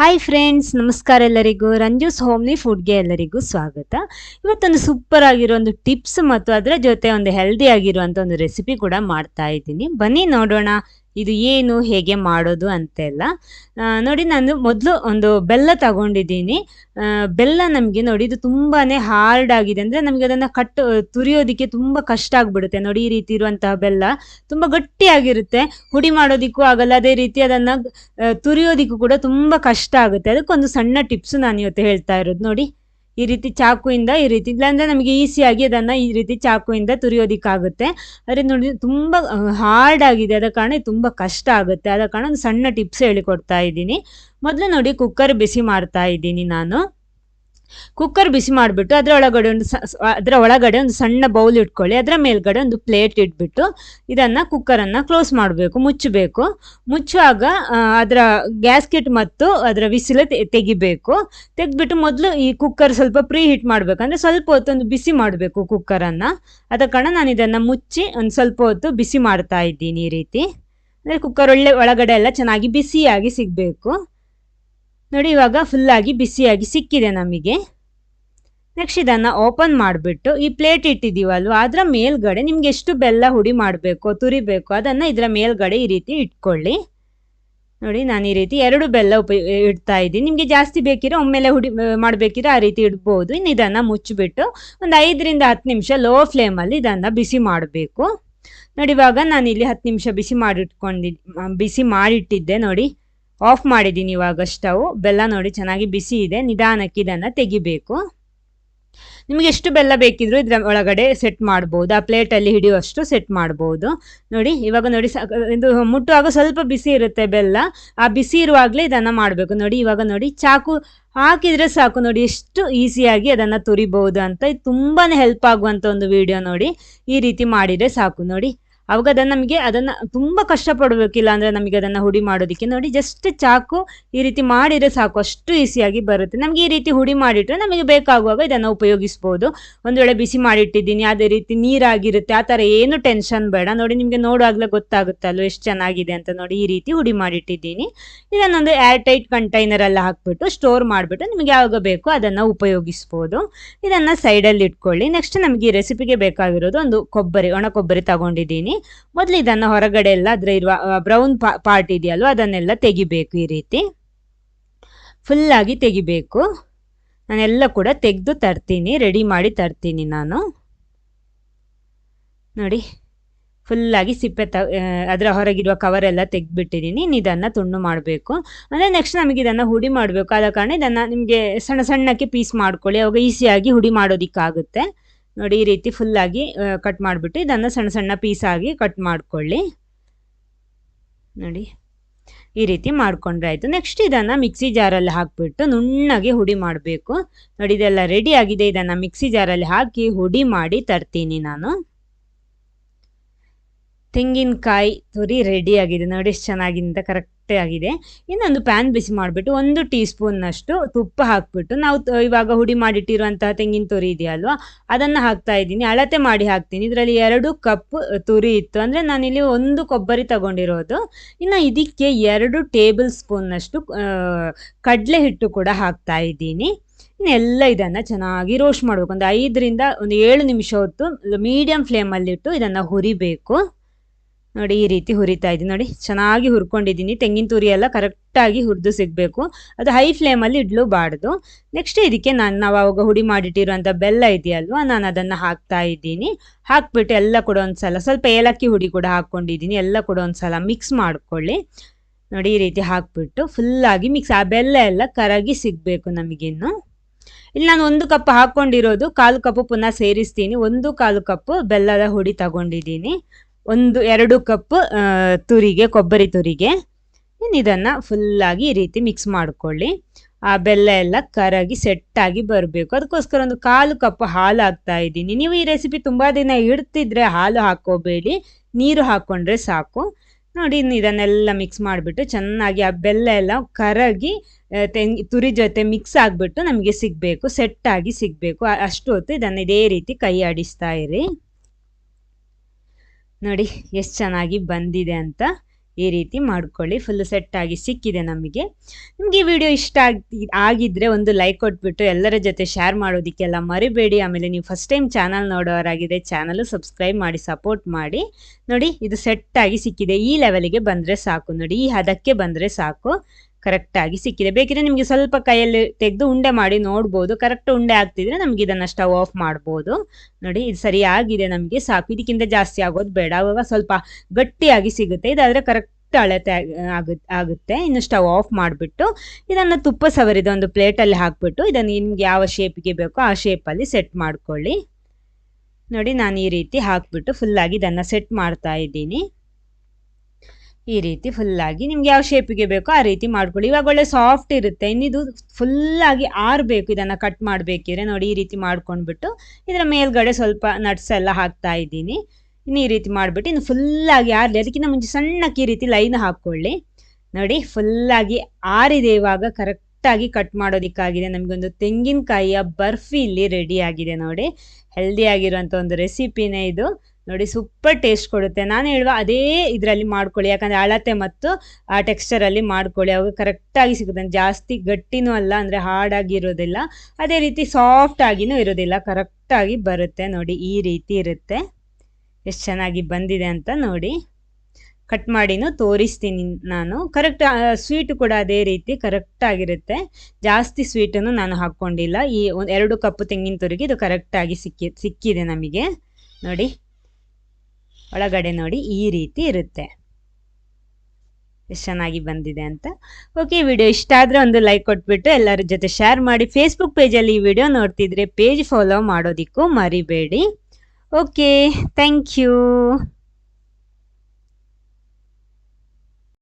Hi friends ನಮಸ್ಕಾರ ಎಲ್ಲರಿಗೂ. ರಂಜೂಸ್ homely ಫುಡ್ಗೆ ಎಲ್ಲರಿಗೂ ಸ್ವಾಗತ. ಇವತ್ತೊಂದು ಸೂಪರ್ ಆಗಿರೋ ಒಂದು ಟಿಪ್ಸ್ ಮತ್ತು ಅದರ ಜೊತೆ ಒಂದು ಹೆಲ್ದಿ ಆಗಿರುವಂಥ ಒಂದು ರೆಸಿಪಿ ಕೂಡ ಮಾಡ್ತಾ ಇದ್ದೀನಿ. ಬನ್ನಿ ನೋಡೋಣ. ಇದು ಏನು, ಹೇಗೆ ಮಾಡೋದು ಅಂತೆಲ್ಲ. ನೋಡಿ ನಾನು ಮೊದಲು ಒಂದು ಬೆಲ್ಲ ತಗೊಂಡಿದ್ದೀನಿ. ಬೆಲ್ಲ ನಮಗೆ ನೋಡಿ ಇದು ತುಂಬಾನೇ ಹಾರ್ಡ್ ಆಗಿದೆ. ಅಂದರೆ ನಮಗೆ ಅದನ್ನು ಕಟ್, ತುರಿಯೋದಕ್ಕೆ ತುಂಬ ಕಷ್ಟ ಆಗಿಬಿಡುತ್ತೆ. ನೋಡಿ ಈ ರೀತಿ ಇರುವಂತಹ ಬೆಲ್ಲ ತುಂಬ ಗಟ್ಟಿಯಾಗಿರುತ್ತೆ. ಹುಡಿ ಮಾಡೋದಿಕ್ಕೂ ಆಗಲ್ಲ. ಅದೇ ರೀತಿ ಅದನ್ನು ತುರಿಯೋದಿಕ್ಕೂ ಕೂಡ ತುಂಬ ಕಷ್ಟ ಆಗುತ್ತೆ. ಅದಕ್ಕೊಂದು ಸಣ್ಣ ಟಿಪ್ಸ್ ನಾನು ಇವತ್ತು ಹೇಳ್ತಾ ಇರೋದು. ನೋಡಿ. ಈ ರೀತಿ ಚಾಕುವಿಂದ ಈ ರೀತಿ, ಇಲ್ಲಾಂದ್ರೆ ನಮಗೆ ಈಸಿಯಾಗಿ ಅದನ್ನು ಈ ರೀತಿ ಚಾಕುಯಿಂದ ತುರಿಯೋದಕ್ಕಾಗುತ್ತೆ. ಆದರೆ ನೋಡಿ, ತುಂಬ ಹಾರ್ಡ್ ಆಗಿದೆ. ಆದ ಕಾರಣ ತುಂಬ ಕಷ್ಟ ಆಗುತ್ತೆ. ಆದ ಕಾರಣ ಒಂದು ಸಣ್ಣ ಟಿಪ್ಸ್ ಹೇಳಿಕೊಡ್ತಾ ಇದ್ದೀನಿ. ಮೊದಲು ನೋಡಿ ಕುಕ್ಕರ್ ಬಿಸಿ ಮಾಡ್ತಾ ಇದ್ದೀನಿ ನಾನು. ಕುಕ್ಕರ್ ಬಿಸಿ ಮಾಡಿಬಿಟ್ಟು ಅದರ ಒಳಗಡೆ ಒಂದು ಅದರ ಒಳಗಡೆ ಒಂದು ಸಣ್ಣ ಬೌಲ್ ಇಟ್ಕೊಳ್ಳಿ. ಅದರ ಮೇಲ್ಗಡೆ ಒಂದು ಪ್ಲೇಟ್ ಇಟ್ಬಿಟ್ಟು ಇದನ್ನು ಕುಕ್ಕರನ್ನು ಕ್ಲೋಸ್ ಮಾಡಬೇಕು, ಮುಚ್ಚಬೇಕು. ಮುಚ್ಚುವಾಗ ಅದರ ಗ್ಯಾಸ್ಕೆಟ್ ಮತ್ತು ಅದರ ವಿಸಿಲ ತೆಗಿಬೇಕು. ತೆಗೆದ್ಬಿಟ್ಟು ಮೊದಲು ಈ ಕುಕ್ಕರ್ ಸ್ವಲ್ಪ ಪ್ರೀ ಹೀಟ್ ಮಾಡಬೇಕಂದ್ರೆ ಸ್ವಲ್ಪ ಹೊತ್ತೊಂದು ಬಿಸಿ ಮಾಡಬೇಕು ಕುಕ್ಕರನ್ನು ಅದ ಕಾರಣ ನಾನು ಇದನ್ನು ಮುಚ್ಚಿ ಒಂದು ಸ್ವಲ್ಪ ಹೊತ್ತು ಬಿಸಿ ಮಾಡ್ತಾ ಇದ್ದೀನಿ ಈ ರೀತಿ. ಅಂದರೆ ಕುಕ್ಕರ್ ಒಳ್ಳೆ ಒಳಗಡೆ ಎಲ್ಲ ಚೆನ್ನಾಗಿ ಬಿಸಿಯಾಗಿ ಸಿಗಬೇಕು. ನೋಡಿ, ಇವಾಗ ಫುಲ್ಲಾಗಿ ಬಿಸಿಯಾಗಿ ಸಿಕ್ಕಿದೆ ನಮಗೆ. ನೆಕ್ಸ್ಟ್ ಇದನ್ನು ಓಪನ್ ಮಾಡಿಬಿಟ್ಟು ಈ ಪ್ಲೇಟ್ ಇಟ್ಟಿದ್ದೀವಲ್ವ? ಅದರ ಮೇಲ್ಗಡೆ ನಿಮ್ಗೆ ಎಷ್ಟು ಬೆಲ್ಲ ಹುಡಿ ಮಾಡಬೇಕು, ತುರಿಬೇಕು ಅದನ್ನು ಇದರ ಮೇಲ್ಗಡೆ ಈ ರೀತಿ ಇಟ್ಕೊಳ್ಳಿ. ನೋಡಿ, ನಾನು ಈ ರೀತಿ ಎರಡು ಬೆಲ್ಲ ಉಪಯೋಗ ಇಡ್ತಾ ಇದ್ದೀನಿ. ನಿಮಗೆ ಜಾಸ್ತಿ ಬೇಕಿರೋ ಒಮ್ಮೆಲೆ ಹುಡಿ ಮಾಡಬೇಕಿರೋ ಆ ರೀತಿ ಇಡ್ಬೋದು. ಇನ್ನು ಇದನ್ನು ಮುಚ್ಚಿಬಿಟ್ಟು ಒಂದು ಐದರಿಂದ ಹತ್ತು ನಿಮಿಷ ಲೋ ಫ್ಲೇಮಲ್ಲಿ ಇದನ್ನು ಬಿಸಿ ಮಾಡಬೇಕು. ನೋಡಿ ನಾನು ಇಲ್ಲಿ ಹತ್ತು ನಿಮಿಷ ಬಿಸಿ ಮಾಡಿಟ್ಕೊಂಡಿ ಬಿಸಿ ಮಾಡಿಟ್ಟಿದ್ದೆ ನೋಡಿ. ಆಫ್ ಮಾಡಿದ್ದೀನಿ ಇವಾಗ ಸ್ಟವ್ ಬೆಲ್ಲ ನೋಡಿ ಚೆನ್ನಾಗಿ ಬಿಸಿ ಇದೆ. ನಿಧಾನಕ್ಕೆ ಇದನ್ನು ತೆಗಿಬೇಕು. ನಿಮಗೆ ಎಷ್ಟು ಬೆಲ್ಲ ಬೇಕಿದ್ರು ಇದರ ಒಳಗಡೆ ಸೆಟ್ ಮಾಡ್ಬೋದು. ಆ ಪ್ಲೇಟಲ್ಲಿ ಹಿಡಿಯುವಷ್ಟು ಸೆಟ್ ಮಾಡ್ಬೋದು. ನೋಡಿ, ಇವಾಗ ನೋಡಿ ಇದು ಮುಟ್ಟುವಾಗ ಸ್ವಲ್ಪ ಬಿಸಿ ಇರುತ್ತೆ ಬೆಲ್ಲ. ಆ ಬಿಸಿ ಇರುವಾಗಲೇ ಇದನ್ನು ಮಾಡಬೇಕು. ನೋಡಿ, ಇವಾಗ ನೋಡಿ ಚಾಕು ಹಾಕಿದರೆ ಸಾಕು. ನೋಡಿ, ಎಷ್ಟು ಈಸಿಯಾಗಿ ಅದನ್ನು ತುರಿಬಹುದು ಅಂತ. ತುಂಬಾ ಹೆಲ್ಪ್ ಆಗುವಂಥ ಒಂದು ವಿಡಿಯೋ ನೋಡಿ. ಈ ರೀತಿ ಮಾಡಿದರೆ ಸಾಕು. ನೋಡಿ ಅವಾಗ ಅದನ್ನು ನಮಗೆ ಅದನ್ನು ತುಂಬ ಕಷ್ಟಪಡಬೇಕಿಲ್ಲ ಅಂದರೆ ನಮಗೆ ಅದನ್ನು ಹುಡಿ ಮಾಡೋದಕ್ಕೆ. ನೋಡಿ ಜಸ್ಟ್ ಚಾಕು ಈ ರೀತಿ ಮಾಡಿದರೆ ಸಾಕು, ಅಷ್ಟು ಈಸಿಯಾಗಿ ಬರುತ್ತೆ. ನಮಗೆ ಈ ರೀತಿ ಹುಡಿ ಮಾಡಿಟ್ರೆ ನಮಗೆ ಬೇಕಾಗುವಾಗ ಇದನ್ನು ಉಪಯೋಗಿಸ್ಬೋದು. ಒಂದು ವೇಳೆ ಬಿಸಿ ಮಾಡಿಟ್ಟಿದ್ದೀನಿ, ಅದೇ ರೀತಿ ನೀರಾಗಿರುತ್ತೆ, ಆ ಥರ ಏನು ಟೆನ್ಷನ್ ಬೇಡ. ನೋಡಿ ನಿಮಗೆ ನೋಡುವಾಗಲೇ ಗೊತ್ತಾಗುತ್ತಲ್ವ ಎಷ್ಟು ಚೆನ್ನಾಗಿದೆ ಅಂತ ನೋಡಿ ಈ ರೀತಿ ಹುಡಿ ಮಾಡಿಟ್ಟಿದ್ದೀನಿ. ಇದನ್ನೊಂದು ಏರ್ ಟೈಟ್ ಕಂಟೈನರಲ್ಲಿ ಹಾಕ್ಬಿಟ್ಟು ಸ್ಟೋರ್ ಮಾಡಿಬಿಟ್ಟು ನಿಮಗೆ ಯಾವಾಗ ಬೇಕೋ ಅದನ್ನು ಉಪಯೋಗಿಸ್ಬೋದು. ಇದನ್ನು ಸೈಡಲ್ಲಿ ಇಟ್ಕೊಳ್ಳಿ. ನೆಕ್ಸ್ಟ್ ನಮಗೆ ಈ ರೆಸಿಪಿಗೆ ಬೇಕಾಗಿರೋದು ಒಂದು ಕೊಬ್ಬರಿ, ಒಣ ಕೊಬ್ಬರಿ ತಗೊಂಡಿದ್ದೀನಿ. ಮೊದಲು ಇದನ್ನು ಹೊರಗಡೆ ಎಲ್ಲ ಅದರ ಇರುವ ಬ್ರೌನ್ ಪಾರ್ಟ್ ಇದೆಯಲ್ವ, ಅದನ್ನೆಲ್ಲ ತೆಗಿಬೇಕು ಈ ರೀತಿ. ಫುಲ್ಲಾಗಿ ತೆಗಿಬೇಕು. ನಾನೆಲ್ಲ ಕೂಡ ತೆಗೆದು ತರ್ತೀನಿ ರೆಡಿ ಮಾಡಿ ತರ್ತೀನಿ ನಾನು. ನೋಡಿ ಫುಲ್ಲಾಗಿ ಸಿಪ್ಪೆ ತ ಅದರ ಹೊರಗಿರುವ ಕವರ್ ಎಲ್ಲ ತೆಗೆದ್ಬಿಟ್ಟಿದ್ದೀನಿ ಇನ್ನು ಇದನ್ನು ತುಂಡು ಮಾಡಬೇಕು. ಅಂದರೆ ನೆಕ್ಸ್ಟ್ ನಮಗೆ ಇದನ್ನು ಹುಡಿ ಮಾಡಬೇಕು. ಆದ ಕಾರಣ ಇದನ್ನು ನಿಮಗೆ ಸಣ್ಣ ಸಣ್ಣಕ್ಕೆ ಪೀಸ್ ಮಾಡ್ಕೊಳ್ಳಿ. ಅವಾಗ ಈಸಿಯಾಗಿ ಹುಡಿ ಮಾಡೋದಕ್ಕಾಗುತ್ತೆ. ನೋಡಿ, ಈ ರೀತಿ ಫುಲ್ಲಾಗಿ ಕಟ್ ಮಾಡಿಬಿಟ್ಟು, ಇದನ್ನು ಸಣ್ಣ ಸಣ್ಣ ಪೀಸಾಗಿ ಕಟ್ ಮಾಡಿಕೊಳ್ಳಿ. ನೋಡಿ, ಈ ರೀತಿ ಮಾಡ್ಕೊಂಡ್ರೆ ಆಯಿತು. ನೆಕ್ಸ್ಟ್ ಇದನ್ನು ಮಿಕ್ಸಿ ಜಾರಲ್ಲಿ ಹಾಕಿಬಿಟ್ಟು ನುಣ್ಣಗೆ ಹುಡಿ ಮಾಡಬೇಕು. ನೋಡಿ, ಇದೆಲ್ಲ ರೆಡಿ ಆಗಿದೆ. ಇದನ್ನು ಮಿಕ್ಸಿ ಜಾರಲ್ಲಿ ಹಾಕಿ ಹುಡಿ ಮಾಡಿ ತರ್ತೀನಿ ನಾನು. ತೆಂಗಿನಕಾಯಿ ತುರಿ ರೆಡಿ ಆಗಿದೆ. ನೋಡಿ ಎಷ್ಟು ಚೆನ್ನಾಗಿಂದ ಕರೆಕ್ಟ್ ಆಗಿದೆ. ಇನ್ನೊಂದು ಪ್ಯಾನ್ ಬಿಸಿ ಮಾಡಿಬಿಟ್ಟು ಒಂದು ಟೀ ಸ್ಪೂನ್ನಷ್ಟು ತುಪ್ಪ ಹಾಕ್ಬಿಟ್ಟು ನಾವು ಇವಾಗ ಹುಡಿ ಮಾಡಿಟ್ಟಿರುವಂತಹ ತೆಂಗಿನ ತುರಿ ಇದೆಯಲ್ವಾ ಅದನ್ನು ಹಾಕ್ತಾ ಇದ್ದೀನಿ. ಅಳತೆ ಮಾಡಿ ಹಾಕ್ತೀನಿ. ಇದರಲ್ಲಿ ಎರಡು ಕಪ್ ತುರಿ ಇತ್ತು. ಅಂದರೆ ನಾನಿಲ್ಲಿ ಒಂದು ಕೊಬ್ಬರಿ ತಗೊಂಡಿರೋದು. ಇನ್ನು ಇದಕ್ಕೆ ಎರಡು ಟೇಬಲ್ ಸ್ಪೂನ್ನಷ್ಟು ಕಡಲೆ ಹಿಟ್ಟು ಕೂಡ ಹಾಕ್ತಾ ಇದ್ದೀನಿ. ಇನ್ನೆಲ್ಲ ಇದನ್ನು ಚೆನ್ನಾಗಿ ರೋಸ್ಟ್ ಮಾಡಬೇಕು. ಒಂದು ಐದರಿಂದ ಒಂದು ಏಳು ನಿಮಿಷ ಹೊತ್ತು ಮೀಡಿಯಂ ಫ್ಲೇಮಲ್ಲಿಟ್ಟು ಇದನ್ನು ಹುರಿಬೇಕು. ನೋಡಿ ಈ ರೀತಿ ಹುರಿತಾ ಇದ್ದೀನಿ. ನೋಡಿ ಚೆನ್ನಾಗಿ ಹುರ್ಕೊಂಡಿದ್ದೀನಿ. ತೆಂಗಿನ ತುರಿ ಎಲ್ಲ ಕರೆಕ್ಟಾಗಿ ಹುರಿದು ಸಿಗಬೇಕು. ಅದು ಹೈ ಫ್ಲೇಮಲ್ಲಿ ಇಡ್ಲೂಬಾರ್ದು ನೆಕ್ಸ್ಟ್ ಇದಕ್ಕೆ ನಾನು ನಾವು ಅವಾಗ ಹುಡಿ ಮಾಡಿಟ್ಟಿರುವಂಥ ಬೆಲ್ಲ ಇದೆಯಲ್ವಾ, ನಾನು ಅದನ್ನು ಹಾಕ್ತಾ ಇದ್ದೀನಿ. ಹಾಕ್ಬಿಟ್ಟು ಎಲ್ಲ ಕೂಡ ಒಂದ್ಸಲ, ಸ್ವಲ್ಪ ಏಲಕ್ಕಿ ಹುಡಿ ಕೂಡ ಹಾಕ್ಕೊಂಡಿದ್ದೀನಿ ಎಲ್ಲ ಕೂಡ ಒಂದ್ಸಲ ಮಿಕ್ಸ್ ಮಾಡ್ಕೊಳ್ಳಿ. ನೋಡಿ ಈ ರೀತಿ ಹಾಕ್ಬಿಟ್ಟು ಫುಲ್ಲಾಗಿ ಮಿಕ್ಸ್ ಆ ಬೆಲ್ಲ ಎಲ್ಲ ಕರಗಿ ಸಿಗಬೇಕು ನಮಗಿನ್ನು ಇಲ್ಲಿ ನಾನು ಒಂದು ಕಪ್ ಹಾಕ್ಕೊಂಡಿರೋದು ಕಾಲು ಕಪ್ಪು ಪುನಃ ಸೇರಿಸ್ತೀನಿ. ಒಂದು ಕಾಲು ಕಪ್ ಬೆಲ್ಲದ ಹುಡಿ ತಗೊಂಡಿದ್ದೀನಿ. ಒಂದು, ಎರಡು ಕಪ್ ತುರಿಗೆ, ಕೊಬ್ಬರಿ ತುರಿಗೆ. ಇದನ್ನು ಫುಲ್ಲಾಗಿ ಈ ರೀತಿ ಮಿಕ್ಸ್ ಮಾಡ್ಕೊಳ್ಳಿ. ಆ ಬೆಲ್ಲ ಎಲ್ಲ ಕರಗಿ ಸೆಟ್ಟಾಗಿ ಬರಬೇಕು. ಅದಕ್ಕೋಸ್ಕರ ಒಂದು ಕಾಲು ಕಪ್ ಹಾಲು ಹಾಕ್ತಾ ಇದ್ದೀನಿ. ನೀವು ಈ ರೆಸಿಪಿ ತುಂಬ ದಿನ ಇಡ್ತಿದ್ರೆ ಹಾಲು ಹಾಕೋಬೇಡಿ. ನೀರು ಹಾಕ್ಕೊಂಡ್ರೆ ಸಾಕು. ನೋಡಿ ಇನ್ನು ಇದನ್ನೆಲ್ಲ ಮಿಕ್ಸ್ ಮಾಡಿಬಿಟ್ಟು ಚೆನ್ನಾಗಿ ಆ ಬೆಲ್ಲ ಎಲ್ಲ ಕರಗಿ ತೆಂಗಿ, ತುರಿ ಜೊತೆ ಮಿಕ್ಸ್ ಆಗಿಬಿಟ್ಟು ನಮಗೆ ಸಿಗಬೇಕು. ಸೆಟ್ಟಾಗಿ ಸಿಗಬೇಕು. ಅಷ್ಟು ಹೊತ್ತು ಇದನ್ನು ಇದೇ ರೀತಿ ಕೈ ಆಡಿಸ್ತಾ ಇರಿ. ನೋಡಿ, ಎಷ್ಟು ಚೆನ್ನಾಗಿ ಬಂದಿದೆ ಅಂತ ಈ ರೀತಿ ಮಾಡ್ಕೊಳ್ಳಿ. ಫುಲ್ ಸೆಟ್ ಆಗಿ ಸಿಕ್ಕಿದೆ ನಮಗೆ. ನಿಮಗೆ ಈ ವಿಡಿಯೋ ಇಷ್ಟ ಆಗಿ, ಆಗಿದ್ರೆ ಒಂದು ಲೈಕ್ ಕೊಟ್ಬಿಟ್ಟು ಎಲ್ಲರ ಜೊತೆ ಶೇರ್ ಮಾಡೋದಕ್ಕೆಲ್ಲ ಮರಿಬೇಡಿ. ಆಮೇಲೆ ನೀವು ಫಸ್ಟ್ ಟೈಮ್ ಚಾನಲ್ ನೋಡೋರಾಗಿದೆ ಚಾನಲು ಸಬ್ಸ್ಕ್ರೈಬ್ ಮಾಡಿ ಸಪೋರ್ಟ್ ಮಾಡಿ. ನೋಡಿ, ಇದು ಸೆಟ್ ಆಗಿ ಸಿಕ್ಕಿದೆ. ಈ ಲೆವೆಲಿಗೆ ಬಂದರೆ ಸಾಕು. ನೋಡಿ, ಈ ಹದಕ್ಕೆ ಬಂದರೆ ಸಾಕು. ಕರೆಕ್ಟಾಗಿ ಸಿಕ್ಕಿದೆ. ಬೇಕಿದ್ರೆ ನಿಮಗೆ ಸ್ವಲ್ಪ ಕೈಯಲ್ಲಿ ತೆಗೆದು ಉಂಡೆ ಮಾಡಿ ನೋಡ್ಬೋದು. ಕರೆಕ್ಟ್ ಉಂಡೆ ಆಗ್ತಿದ್ರೆ ನಮ್ಗೆ ಇದನ್ನ ಸ್ಟವ್ ಆಫ್ ಮಾಡ್ಬೋದು. ನೋಡಿ, ಇದು ಸರಿಯಾಗಿದೆ ನಮಗೆ. ಸಾಕು. ಇದಕ್ಕಿಂತ ಜಾಸ್ತಿ ಆಗೋದು ಬೇಡ. ಅವಾಗ ಸ್ವಲ್ಪ ಗಟ್ಟಿಯಾಗಿ ಸಿಗುತ್ತೆ. ಇದಾದ್ರೆ ಕರೆಕ್ಟ್ ಅಳತೆ ಆಗುತ್ತೆ ಆಗುತ್ತೆ. ಇನ್ನು ಸ್ಟವ್ ಆಫ್ ಮಾಡಿಬಿಟ್ಟು ಇದನ್ನು ತುಪ್ಪ ಸವರಿದ ಒಂದು ಪ್ಲೇಟಲ್ಲಿ ಹಾಕ್ಬಿಟ್ಟು ಇದನ್ನು ನಿಮ್ಗೆ ಯಾವ ಶೇಪಿಗೆ ಬೇಕೋ ಆ ಶೇಪಲ್ಲಿ ಸೆಟ್ ಮಾಡ್ಕೊಳ್ಳಿ. ನೋಡಿ, ನಾನು ಈ ರೀತಿ ಹಾಕ್ಬಿಟ್ಟು ಫುಲ್ಲಾಗಿ ಇದನ್ನು ಸೆಟ್ ಮಾಡ್ತಾ ಇದ್ದೀನಿ. ಈ ರೀತಿ ಫುಲ್ಲಾಗಿ ನಿಮ್ಗೆ ಯಾವ ಶೇಪಿಗೆ ಬೇಕೋ ಆ ರೀತಿ ಮಾಡ್ಕೊಳ್ಳಿ. ಇವಾಗ ಒಳ್ಳೆ ಸಾಫ್ಟ್ ಇರುತ್ತೆ. ಇನ್ನಿದು ಫುಲ್ಲಾಗಿ ಆರಬೇಕು. ಇದನ್ನು ಕಟ್ ಮಾಡಬೇಕಿದ್ರೆ ನೋಡಿ ಈ ರೀತಿ ಮಾಡ್ಕೊಂಡ್ಬಿಟ್ಟು ಇದರ ಮೇಲ್ಗಡೆ ಸ್ವಲ್ಪ ನಟ್ಸ್ ಎಲ್ಲ ಹಾಕ್ತಾ ಇದ್ದೀನಿ. ಇನ್ನು ಈ ರೀತಿ ಮಾಡಿಬಿಟ್ಟು ಇನ್ನು ಫುಲ್ಲಾಗಿ ಆರಲಿ. ಅದಕ್ಕಿಂತ ಮುಂಚೆ ಸಣ್ಣಕ್ಕೆ ಈ ರೀತಿ ಲೈನ್ ಹಾಕ್ಕೊಳ್ಳಿ. ನೋಡಿ ಫುಲ್ಲಾಗಿ ಆರಿದೆ ಇವಾಗ. ಕರೆಕ್ಟ್ ಕರೆಕ್ಟಾಗಿ ಕಟ್ ಮಾಡೋದಕ್ಕಾಗಿದೆ. ನಮಗೊಂದು ತೆಂಗಿನಕಾಯಿಯ ಬರ್ಫಿ ಇಲ್ಲಿ ರೆಡಿ ಆಗಿದೆ ನೋಡಿ. ಹೆಲ್ದಿ ಆಗಿರುವಂತ ಒಂದು ರೆಸಿಪಿನೇ ಇದು. ನೋಡಿ ಸೂಪರ್ ಟೇಸ್ಟ್ ಕೊಡುತ್ತೆ. ನಾನು ಹೇಳುವ ಅದೇ ಇದರಲ್ಲಿ ಮಾಡ್ಕೊಳ್ಳಿ. ಯಾಕಂದರೆ ಅಳತೆ ಮತ್ತು ಆ ಟೆಕ್ಸ್ಚರಲ್ಲಿ ಮಾಡ್ಕೊಳ್ಳಿ. ಅವಾಗ ಕರೆಕ್ಟಾಗಿ ಸಿಗುತ್ತೆ. ಜಾಸ್ತಿ ಗಟ್ಟಿನೂ ಅಲ್ಲ, ಅಂದರೆ ಹಾರ್ಡಾಗಿರೋದಿಲ್ಲ ಅದೇ ರೀತಿ ಸಾಫ್ಟ್ ಆಗಿನೂ ಇರೋದಿಲ್ಲ. ಕರೆಕ್ಟಾಗಿ ಬರುತ್ತೆ ನೋಡಿ, ಈ ರೀತಿ ಇರುತ್ತೆ. ಎಷ್ಟು ಚೆನ್ನಾಗಿ ಬಂದಿದೆ ಅಂತ ನೋಡಿ. ಕಟ್ ಮಾಡಿನೂ ತೋರಿಸ್ತೀನಿ ನಾನು. ಕರೆಕ್ಟ್ ಸ್ವೀಟು ಕೂಡ ಅದೇ ರೀತಿ ಕರೆಕ್ಟಾಗಿರುತ್ತೆ ಜಾಸ್ತಿ ಸ್ವೀಟನ್ನು ನಾನು ಹಾಕ್ಕೊಂಡಿಲ್ಲ. ಈ ಒಂದು ಎರಡು ಕಪ್ಪು ತೆಂಗಿನ ತುರಿಗೆ ಇದು ಕರೆಕ್ಟಾಗಿ ಸಿಕ್ಕಿ, ಸಿಕ್ಕಿದೆ ನಮಗೆ. ನೋಡಿ. ಒಳಗಡೆ ನೋಡಿ ಈ ರೀತಿ ಇರುತ್ತೆ. ಎಷ್ಟು ಚೆನ್ನಾಗಿ ಬಂದಿದೆ ಅಂತ. ಓಕೆ ವಿಡಿಯೋ ಇಷ್ಟ ಆದರೆ ಒಂದು ಲೈಕ್ ಕೊಟ್ಬಿಟ್ಟು ಎಲ್ಲರ ಜೊತೆ ಶೇರ್ ಮಾಡಿ. ಫೇಸ್ಬುಕ್ ಪೇಜಲ್ಲಿ ಈ ವಿಡಿಯೋ ನೋಡ್ತಿದ್ರೆ ಪೇಜ್ ಫಾಲೋ ಮಾಡೋದಕ್ಕೂ ಮರಿಬೇಡಿ. Okay thank you